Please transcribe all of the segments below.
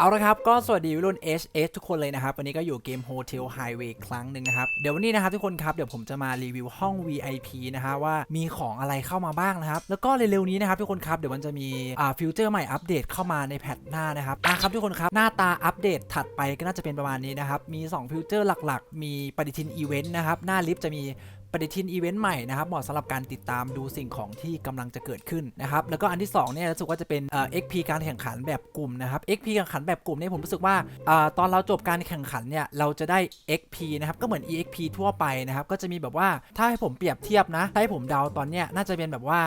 เอาละครับ ก็สวัสดีวัยรุ่น HS ทุกคนเลยนะครับ วันนี้ก็อยู่เกม Hotel Highway ครั้งหนึ่งนะครับ เดี๋ยววันนี้นะครับทุกคนครับ เดี๋ยวผมจะมารีวิวห้อง VIP นะฮะว่ามีของอะไรเข้ามาบ้างนะครับ แล้วก็เร็วๆนี้นะครับทุกคนครับ เดี๋ยวมันจะมีอ่าฟิวเจอร์ใหม่อัปเดตเข้ามาในแพทหน้านะครับอะครับทุกคนครับ หน้าตาอัปเดตถัดไปก็น่าจะเป็นประมาณนี้นะครับ มี2ฟิวเจอร์หลักๆ มีปฏิทินอีเวนต์นะครับ หน้าลิฟต์จะมี ปฏิทินอีเวนต์ใหม่นะครับเหมาะสำหรับการติดตามดูสิ่งของที่กำลังจะเกิดขึ้นนะครับแล้วก็อันที่2เนี่ยรู้สึกว่าจะเป็นเอ่อ XP การแข่งขันแบบกลุ่มนะครับ XP กพีการแข่งขันแบบกลุ่มเนี่ยผมรู้สึกว่าอตอนเราจบการแข่งขันเนี่ยเราจะได้ XP นะครับก็เหมือน EXP ทั่วไปนะครับก็จะมีแบบว่าถ้าให้ผมเปรียบเทียบนะถ้าให้ผมเดาตอนเนี้ยน่าจะเป็นแบบว่า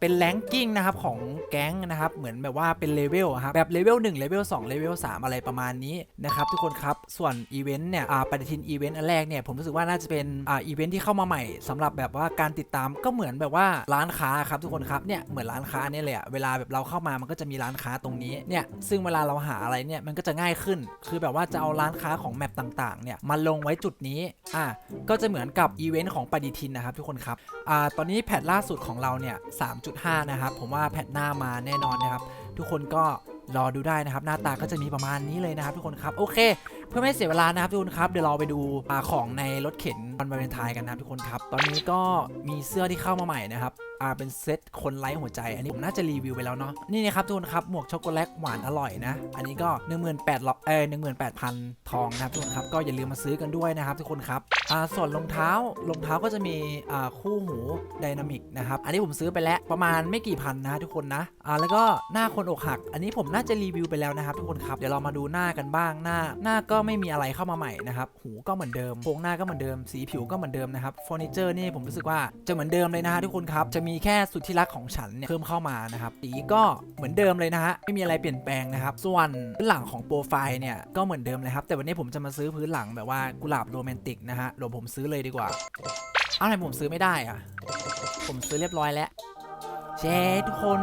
เป็นแรงกิ้งนะครับของแก๊งนะครับเหมือนแบบว่าเป็นเลเวลอะครับแบบเลเวล1เลเวล2เลเวล3อะไรประมาณนี้นะครับทุกคนครับส่วนอีเวนต์เนี่ยปฏิทินอีเวนต์อันแรกเนี่ยผมรู้สึกว่าน่าจะเป็นอีเวนต์ที่เข้ามาใหม่สำหรับแบบว่าการติดตามก็เหมือนแบบว่าร้านค้าครับทุกคนครับเนี่ยเหมือนร้านค้าเนี่ยเลยอะเวลาแบบเราเข้ามามันก็จะมีร้านค้าตรงนี้เนี่ยซึ่งเวลาเราหาอะไรเนี่ยมันก็จะง่ายขึ้น คือแบบว่าจะเอาร้านค้าของแมปต่างๆเนี่ยมาลงไว้จุดนี้อ่าก็จะเหมือนกับอีเวนต์ของปฏิทินนะครับทุกคนครับอ่าตอนนี้แพทล่าสุดของเราเนี่ย3.5 นะครับ ผมว่าแพทหน้ามาแน่นอนนะครับ ทุกคนก็รอดูได้นะครับ หน้าตาก็จะมีประมาณนี้เลยนะครับทุกคนครับ โอเค พื่อไม่เสียเวลานะครับทุกคนครับเดี๋ยวเราไปดูาของในรถเข็นวันวาเลนไทน์กันนะครับทุกคนครับ ตอนนี้ก็มีเสื้อที่เข้ามาใหม่นะครับอ่าเป็นเซตคนไร้หัวใจ อันนี้ผมน่าจะรีวิวไปแล้วเนาะนี่นะครับทุกคนครับหมวกช็อกโกแลตหวานอร่อยนะอันนี้ก็ 18,000เอ้ย18,000 ทองนะครับทุกคนครับก็อย่าลืมมาซื้อกันด้วยนะครับทุกคนครับอ่าส่วนรองเท้ารองเท้าก็จะมีอ่าคู่หูไดนามิกนะครับอันนี้ผมซื้อไปแล้วประมาณไม่กี่พันนะทุกคนนะอ่าแล้วก็หน้าคนอกหัก อันนี้ผมน่าจะรีวิวไปแล้วนะครับทุกคนครับเดี๋ยวเรามาดูหน้ากันบ้างหน้าหน้าก็ไม่มีอะไรเข้ามาใหม่นะครับ หูก็เหมือนเดิมโครงหน้าก็เหมือนเดิม สีผิวก็เหมือนเดิมนะครับเฟอร์นิเจอร์นี่ผมรู้สึกว่าจะเหมือนเดิมเลยนะฮะทุกคนครับ จะมีแค่สุดที่รักของฉันเนี่ยเพิ่มเข้ามานะครับสีก็เหมือนเดิมเลยนะฮะ ไม่มีอะไรเปลี่ยนแปลงนะครับ ส่วนพื้นหลังของโปรไฟล์เนี่ยก็เหมือนเดิมเลยครับ แต่วันนี้ผมจะมาซื้อพื้นหลังแบบว่ากุหลาบโรแมนติกนะฮะเดี๋ยวผมซื้อเลยดีกว่า เอาไหนผมซื้อไม่ได้อะผมซื้อเรียบร้อยแล้วเจ๊ทุกคน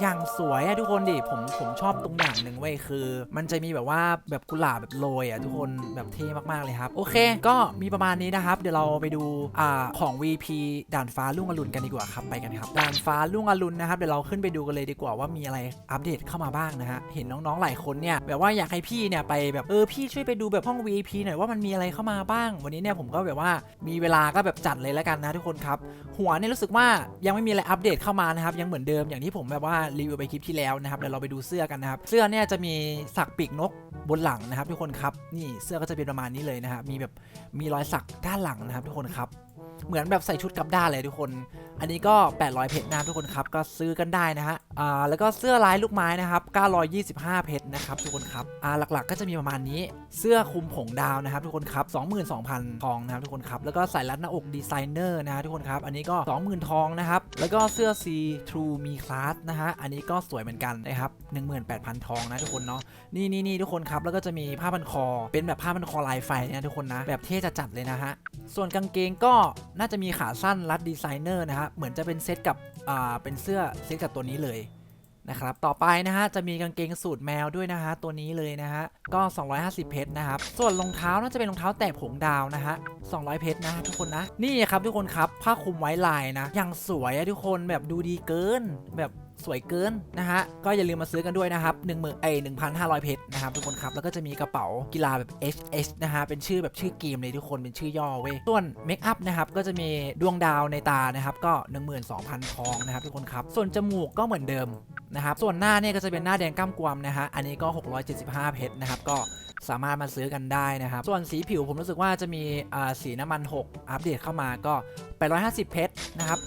อย่างสวยอะทุกคนดิผมผมชอบตรงอย่างหนึ่งเว้ยคือ มันจะมีแบบว่าแบบกุหลาบแบบโรยอะทุกคนแบบเท่มากๆเลยครับ โอเค ก็มีประมาณนี้นะครับ เดี๋ยวเราไปดูอ่าของ VP ด่านฟ้าลุ่งอรุณกันดีกว่าครับไปกันครับด่านฟ้าลุ่งอรุณนะครับเดี๋ยวเราขึ้นไปดูกันเลยดีกว่าว่ามีอะไรอัปเดตเข้ามาบ้างนะฮะเห็นน้องๆหลายคนเนี่ยแบบว่าอยากให้พี่เนี่ยไปแบบเออพี่ช่วยไปดูแบบห้อง VP หน่อยว่ามันมีอะไรเข้ามาบ้าง วันนี้เนี่ยผมก็แบบว่ามีเวลาก็แบบจัดเลยแล้วกันนะทุกคนครับหัวเนี่ยรู้สึกว่ายังไม่มีอะไรอัปเดตเข้ามานะครับยังเหมือนเดิมอย่างที่ผมแบบว่ารีวิวไปคลิปที่แล้วนะครับเดี๋ยวเราไปดูเสื้อกันนะครับ เสื้อเนี่ยจะมีสักปีกนกบนหลังนะครับ ทุกคนครับนี่เสื้อก็จะเป็นประมาณนี้เลยนะครับมีแบบมีรอยสักด้านหลังนะครับ ทุกคนครับ เหมือนแบบใส่ชุดกับด้านเลยทุกคน อันนี้ก็ 800 เพชรนะทุกคนครับ ก็ซื้อกันได้นะฮะ อ่า แล้วก็เสื้อลายลูกไม้นะครับ 925 เพชรนะครับทุกคนครับ อ่า หลักๆ ก็จะมีประมาณนี้ เสื้อคลุมผงดาวนะครับทุกคนครับ 22,000 ทองนะครับทุกคนครับ แล้วก็สายรัดหน้าอกดีไซเนอร์นะฮะทุกคนครับ อันนี้ก็ 20,000 ทองนะครับ แล้วก็เสื้อ C True มีคลาสนะฮะ อันนี้ก็สวยเหมือนกันนะครับ 18,000 ทองนะทุกคนเนาะ นี่นี่นี่ทุกคนครับ แล้วก็จะมีผ้าพันคอ เป็นแบบผ้าพันคอลายไฟนะทุกคนนะ แบบเท่จัดๆเลยนะฮะ ส่วนกางเกงก็ น่าจะมีขาสั้นรัดดีไซเนอร์นะฮะเหมือนจะเป็นเซตกับอ่าเป็นเสื้อเซตกับตัวนี้เลย นะครับต่อไปนะฮะจะมีกางเกงสูตรแมวด้วยนะฮะตัวนี้เลยนะฮะก็ 250 เพชรนะครับส่วนรองเท้าน่าจะเป็นรองเท้าแตะผงดาวนะฮะ200 เพชรนะทุกคนนะนี่ครับทุกคนครับผ้าคลุมไว้ลายนะอย่างสวยอะทุกคนแบบดูดีเกินแบบสวยเกินนะฮะ ก็อย่าลืมมาซื้อกันด้วยนะครับ1 0 0 0 0เอ้1,500 เพชรนะครับทุกคนครับ แล้วก็จะมีกระเป๋ากีฬาแบบ HS นะฮะ เป็นชื่อแบบชื่อเกมเลยทุกคนเป็นชื่อย่อเว้ย ส่วนเมคอัพนะครับ ก็จะมีดวงดาวในตานะครับ ก็ 12,000 ทองนะครับทุกคนครับ ส่วนจมูกก็เหมือนเดิม นะครับส่วนหน้าเนี่ยก็จะเป็นหน้าแดงก้ามกวมนะฮะอันนี้ก็ 675 เพชรนะครับก็สามารถมาซื้อกันได้นะครับ ส่วนสีผิวผมรู้สึกว่าจะมีสีน้ำมัน 6 อัปเดตเข้ามาก็ 850 เพชรนะครับ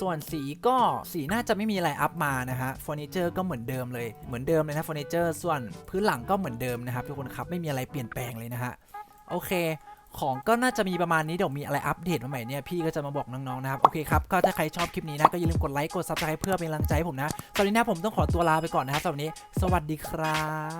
ส่วนสีก็สีน่าจะไม่มีอะไรอัพมานะฮะเฟอร์นิเจอร์ก็เหมือนเดิมเลยเหมือนเดิมเลยนะเฟอร์นิเจอร์ส่วนพื้นหลังก็เหมือนเดิมนะครับทุกคนครับไม่มีอะไรเปลี่ยนแปลงเลยนะฮะโอเค ของก็น่าจะมีประมาณนี้เดี๋ยวมีอะไรอัปเดตมาใหม่เนี่ยพี่ก็จะมาบอกน้องๆนะครับโอเคครับก็ถ้าใครชอบคลิปนี้นะก็อย่าลืมกดไลค์กดซับสไครป์เพื่อเป็นกำลังใจให้ผมนะสำหรับวันนี้นะผมต้องขอตัวลาไปก่อนนะครับสำหรับวันนี้ สวัสดีครับ